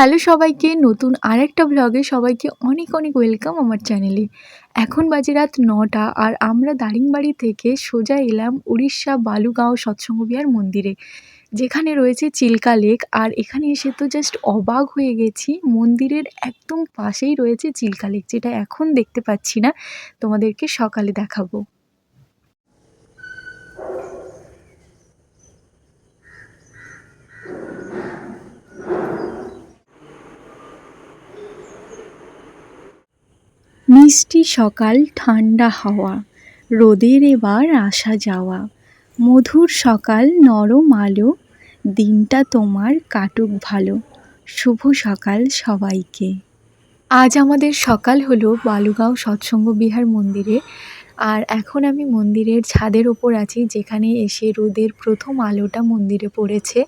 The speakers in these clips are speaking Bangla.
হ্যালো সবাইকে, নতুন আরেকটা ব্লগে সবাইকে অনেক অনেক ওয়েলকাম আমার চ্যানেলে এখন বাজে রাত নটা আর আমরা দারিংবাড়ি থেকে সোজা এলাম উড়িষ্যা বালুগাঁও সৎসঙ্গ বিহার মন্দিরে, যেখানে রয়েছে চিল্কা লেক আর এখানে এসে তো জাস্ট অবাক হয়ে গেছি, মন্দিরের একদম পাশেই রয়েছে চিল্কা লেক যেটা এখন দেখতে পাচ্ছি না, তোমাদেরকে সকালে দেখাবো। মিষ্টি সকাল ঠান্ডা হাওয়া। রোদের এবার আসা যাওয়া। মধুর সকাল, নরম আলো। দিনটা তোমার কাটুক ভালো। শুভ সকাল সবাইকে। আজ আমাদের সকাল হলো বালুগাঁও সৎসঙ্গ বিহার মন্দিরে। আর এখন আমি মন্দিরের ছাদের ওপর আছি, যেখানে এসে রোদের প্রথম আলোটা মন্দিরে পড়েছে।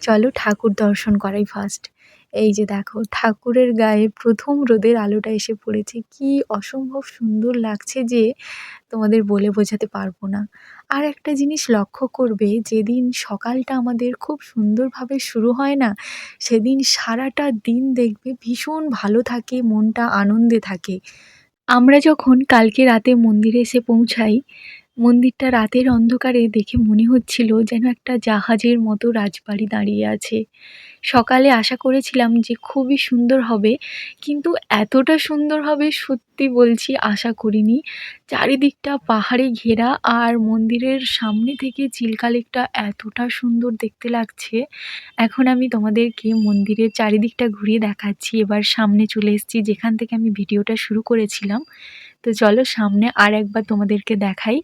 চলো ঠাকুর দর্শন করাই ফার্স্ট এই যে দেখো, ঠাকুরের গায়ে প্রথম রোদের আলোটা এসে পড়েছে। কি অসম্ভব সুন্দর লাগছে যে তোমাদের বলে বোঝাতে পারব না। আর একটা জিনিস লক্ষ্য করবে, যেদিন সকালটা আমাদের খুব সুন্দরভাবে শুরু হয় না, সেদিন সারাটা দিন দেখবে ভীষণ ভালো থাকে, মনটা আনন্দে থাকে। আমরা যখন কালকে রাতে মন্দিরে এসে পৌঁছাই মন্দিরটা রাতের অন্ধকারে দেখে মনে হচ্ছিল যেন একটা জাহাজের মতো রাজবাড়ি দাঁড়িয়ে আছে। সকালে আশা করেছিলাম যে খুবই সুন্দর হবে, কিন্তু এতটা সুন্দর হবে সত্যি বলছি আশা করিনি। চারিদিকটা পাহাড়ে ঘেরা আর মন্দিরের সামনে থেকে চিল্কা লেকটা এতটা সুন্দর দেখতে লাগছে। এখন আমি তোমাদেরকে মন্দিরের চারিদিকটা ঘুরিয়ে দেখাচ্ছি। এবার সামনে চলে এসেছি যেখান থেকে আমি ভিডিওটা শুরু করেছিলাম। তো চলো সামনে আর একবার তোমাদেরকে দেখাই।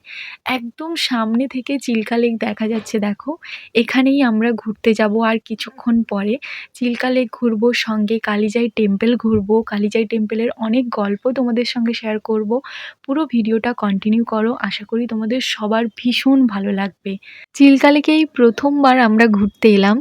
একদম সামনে থেকে চিল্কা লেক দেখা যাচ্ছে, দেখো। এখানেই আমরা ঘুরতে যাব আর কিছুক্ষণ পরে চিল্কা লেক ঘুরবো, সঙ্গে কালিজাই টেম্পল ঘুরবো। কালিজাই টেম্পলের অনেক গল্প তোমাদের সঙ্গে শেয়ার করব। পুরো ভিডিওটা কন্টিনিউ করো, আশা করি তোমাদের সবার ভীষণ ভালো লাগবে। চিল্কা লেকে এই প্রথমবার আমরা ঘুরতে এলাম।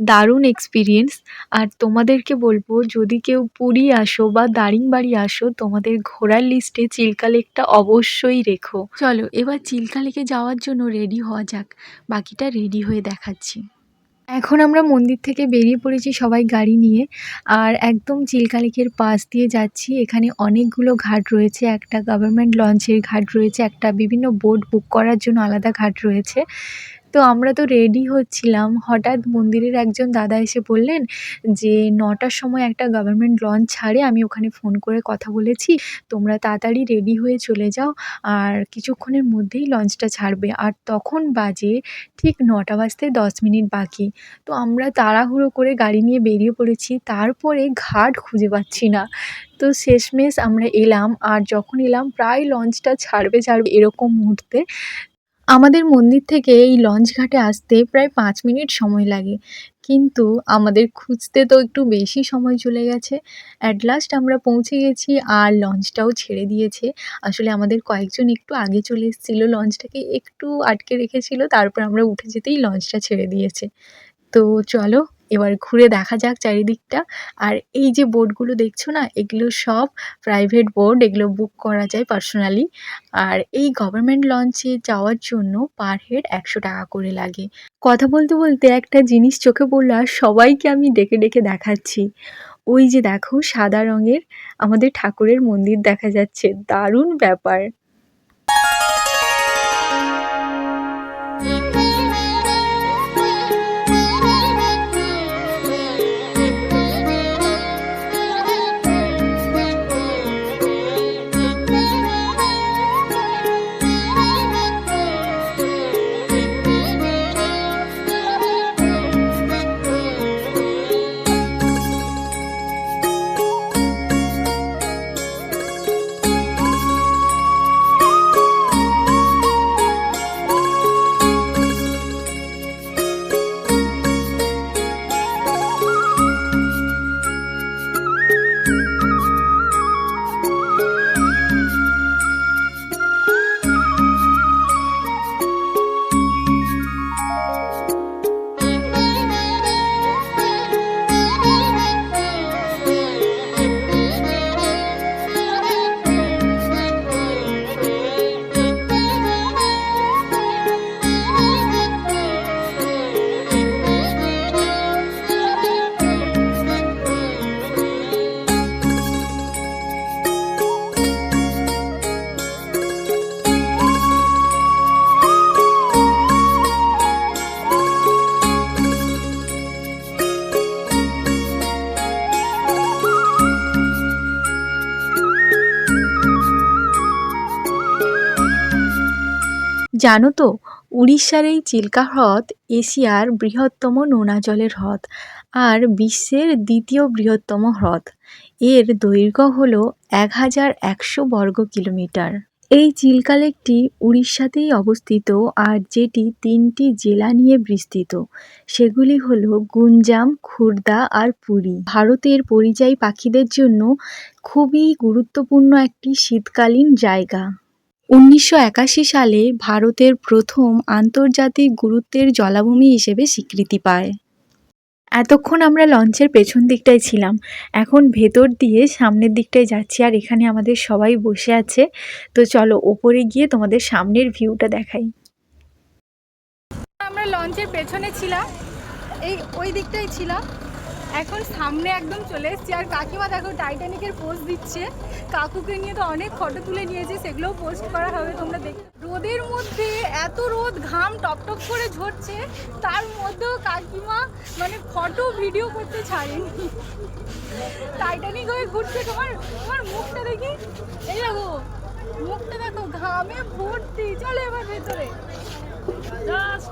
দারুণ এক্সপিরিয়েন্স আর তোমাদেরকে বলব যদি কেউ পুরী আসো বা দারিংবাড়ি আসো তোমাদের ঘোরার লিস্টে চিল্কা লেকটা অবশ্যই রেখো। চলো এবার চিল্কা লেকে যাওয়ার জন্য রেডি হওয়া যাক। বাকিটা রেডি হয়ে দেখাচ্ছি। এখন আমরা মন্দির থেকে বেরিয়ে পড়েছি সবাই গাড়ি নিয়ে। আর একদম চিল্কা লেকের পাশ দিয়ে যাচ্ছি। এখানে অনেকগুলো ঘাট রয়েছে। একটা গভর্নমেন্ট লঞ্চের ঘাট রয়েছে। একটা বিভিন্ন বোট বুক করার জন্য আলাদা ঘাট রয়েছে। তো আমরা তো রেডি হচ্ছিলাম। হঠাৎ মন্দিরের একজন দাদা এসে বললেন যে, নটার সময় একটা গভর্নমেন্ট লঞ্চ ছাড়ে, আমি ওখানে ফোন করে কথা বলেছি। তোমরা তাড়াতাড়ি রেডি হয়ে চলে যাও। আর কিছুক্ষণের মধ্যেই লঞ্চটা ছাড়বে। আর তখন বাজে ঠিক নটা বাজতে দশ মিনিট বাকি। তো আমরা তাড়াহুড়ো করে গাড়ি নিয়ে বেরিয়ে পড়েছি। তারপরে ঘাট খুঁজে পাচ্ছি না। তো শেষমেশ আমরা এলাম। আর যখন এলাম, প্রায় লঞ্চটা ছাড়বে ছাড়বে এরকম মুহূর্তে আমাদের মন্দির থেকে এই লঞ্চ ঘাটে আসতে প্রায় পাঁচ মিনিট সময় লাগে। কিন্তু আমাদের খুঁজতে তো একটু বেশি সময় চলে গেছে। অ্যাট লাস্ট আমরা পৌঁছে গেছি আর লঞ্চটাও ছেড়ে দিয়েছে। আসলে আমাদের কয়েকজন একটু আগে চলে এসেছিল লঞ্চটাকে, একটু আটকে রেখেছিল, তারপর আমরা উঠে যেতেই লঞ্চটা ছেড়ে দিয়েছে। তো চলো এবার ঘুরে দেখা যাক চারিদিকটা। আর এই যে বোর্ডগুলো দেখছ না, এগুলো সব প্রাইভেট বোর্ড এগুলো বুক করা যায় পার্সোনালি আর এই গভর্নমেন্ট লঞ্চে যাওয়ার জন্য পার হেড একশো টাকা করে লাগে। কথা বলতে বলতে একটা জিনিস চোখে পড়ল, আর সবাইকে আমি ডেকে ডেকে দেখাচ্ছি। ওই যে দেখো, সাদা রঙের আমাদের ঠাকুরের মন্দির দেখা যাচ্ছে। দারুণ ব্যাপার। জানো তো, উড়িষ্যার এই চিল্কা হ্রদ এশিয়ার বৃহত্তম নোনা জলের হ্রদ আর বিশ্বের দ্বিতীয় বৃহত্তম হ্রদ। এর দৈর্ঘ্য হল এক হাজার একশো বর্গ কিলোমিটার। এই চিল্কা লেকটি উড়িষ্যাতেই অবস্থিত আর যেটি তিনটি জেলা নিয়ে বিস্তৃত। সেগুলি হল গুঞ্জাম, খুর্দা আর পুরী। ভারতের পরিযায়ী পাখিদের জন্য খুবই গুরুত্বপূর্ণ একটি শীতকালীন জায়গা। উনিশশো একাশি সালে ভারতের প্রথম আন্তর্জাতিক গুরুত্বের জলাভূমি হিসেবে স্বীকৃতি পায়। এতক্ষণ আমরা লঞ্চের পেছন দিকটায় ছিলাম। এখন ভেতর দিয়ে সামনের দিকটায় যাচ্ছি আর এখানে আমাদের সবাই বসে আছে। তো চলো ওপরে গিয়ে তোমাদের সামনের ভিউটা দেখাই। আমরা লঞ্চের পেছনে ছিলাম। এই ওই দিকটাই ছিলাম। এখন সামনে একদম চলে এসেছি। আর কাকিমা দেখো টাইটানিকের পোস্ট দিচ্ছে। কাকুকে নিয়ে তো অনেক ফটো তুলে নিয়েছে, সেগুলোও পোস্ট করা হবে, তোমরা দেখে রোদের মধ্যে এত রোদ, ঘাম টপ টপ করে ঝরছে, তার মধ্যেও কাকিমা মানে ফটো ভিডিও করতে ছাড়েনি। টাইটানিক হয়ে ঘুরছে, তোমার তোমার মুখটা দেখি। এই দেখো, মুখটা দেখো, ঘামে ভর্তি। চলে এবার ভেতরে। Just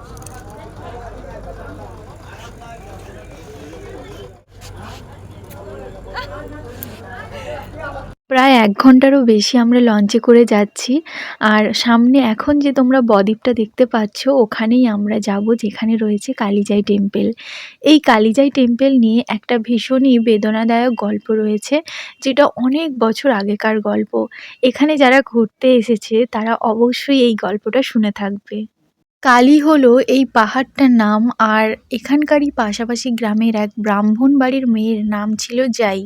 প্রায় এক ঘন্টারও বেশি আমরা লঞ্চে করে যাচ্ছি। আর সামনে এখন যে তোমরা বদ্বীপটা দেখতে পাচ্ছ, ওখানেই আমরা যাব যেখানে রয়েছে কালিজাই টেম্পেল এই কালিজাই টেম্পেল নিয়ে একটা ভীষণই বেদনাদায়ক গল্প রয়েছে, যেটা অনেক বছর আগেকার গল্প। এখানে যারা ঘুরতে এসেছে, তারা অবশ্যই এই গল্পটা শুনে থাকবে। কালী হলো এই পাহাড়টার নাম, আর এখানকারই পাশাপাশি গ্রামের এক ব্রাহ্মণ বাড়ির মেয়ের নাম ছিল যাই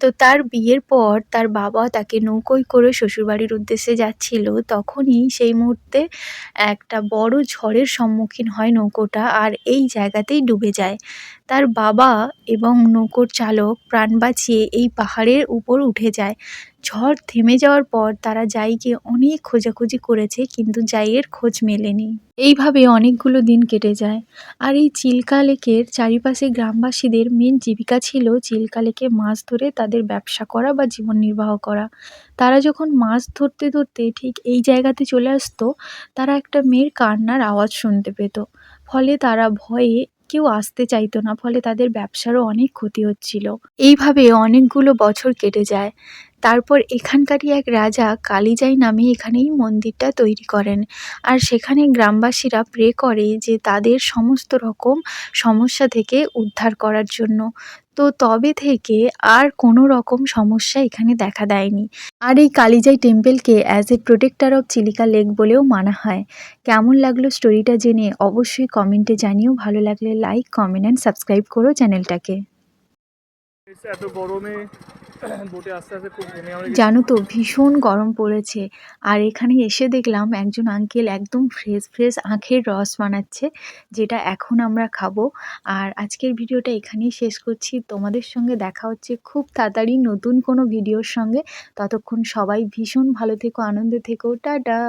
তো তার বিয়ের পর তার বাবা তাকে নৌকোয় করে শ্বশুরবাড়ির উদ্দেশ্যে যাচ্ছিল। তখনই সেই মুহূর্তে একটা বড় ঝড়ের সম্মুখীন হয় নৌকোটা আর এই জায়গাতেই ডুবে যায়। তার বাবা এবং নৌকোর চালক প্রাণ বাঁচিয়ে এই পাহাড়ের উপর উঠে যায়। ঝড় থেমে যাওয়ার পর তারা জাইকে অনেক খোঁজাখুঁজি করেছে কিন্তু জাইয়ের খোঁজ মেলেনি। এইভাবে অনেকগুলো দিন কেটে যায়। আর এই চিল্কা লেকের চারিপাশে গ্রামবাসীদের মেন জীবিকা ছিল চিল্কা লেকে মাছ ধরে তাদের ব্যবসা করা বা জীবন নির্বাহ করা। তারা যখন মাছ ধরতে ধরতে ঠিক এই জায়গাতে চলে আসতো, তারা একটা মেয়ের কান্নার আওয়াজ শুনতে পেত। ফলে তারা ভয়ে কেউ আসতে চাইতো না, ফলে তাদের ব্যবসারও অনেক ক্ষতি হচ্ছিল। এইভাবে অনেকগুলো বছর কেটে যায়। তারপর এখানকারই এক রাজা কালিজাই নামে এখানেই মন্দিরটা তৈরি করেন। আর সেখানে গ্রামবাসীরা প্রে করে যে তাদের সমস্ত রকম সমস্যা থেকে উদ্ধার করার জন্য। তো তবে থেকে আর কোনো রকম সমস্যা এখানে দেখা দেয়নি। আর এই Kalijai টেম্পেলকে as a protector of Chilika lake বলেও মানা হয়। কেমন লাগল স্টোরিটা জেনে অবশ্যই কমেন্টে জানিও। ভালো লাগলে লাইক কমেন্ট অ্যান্ড সাবস্ক্রাইব করো চ্যানেলটাকে। জানো তো, ভীষণ গরম পড়েছে। আর এখানে এসে দেখলাম একজন আঙ্কেল একদম ফ্রেশ ফ্রেশ আখের রস বানাচ্ছে, যেটা এখন আমরা খাব। আর আজকের ভিডিওটা এখানেই শেষ করছি। তোমাদের সঙ্গে দেখা হচ্ছে খুব তাড়াতাড়ি নতুন কোনো ভিডিওর সঙ্গে। ততক্ষণ সবাই ভীষণ ভালো থেকো, আনন্দে থেকো। টাটা!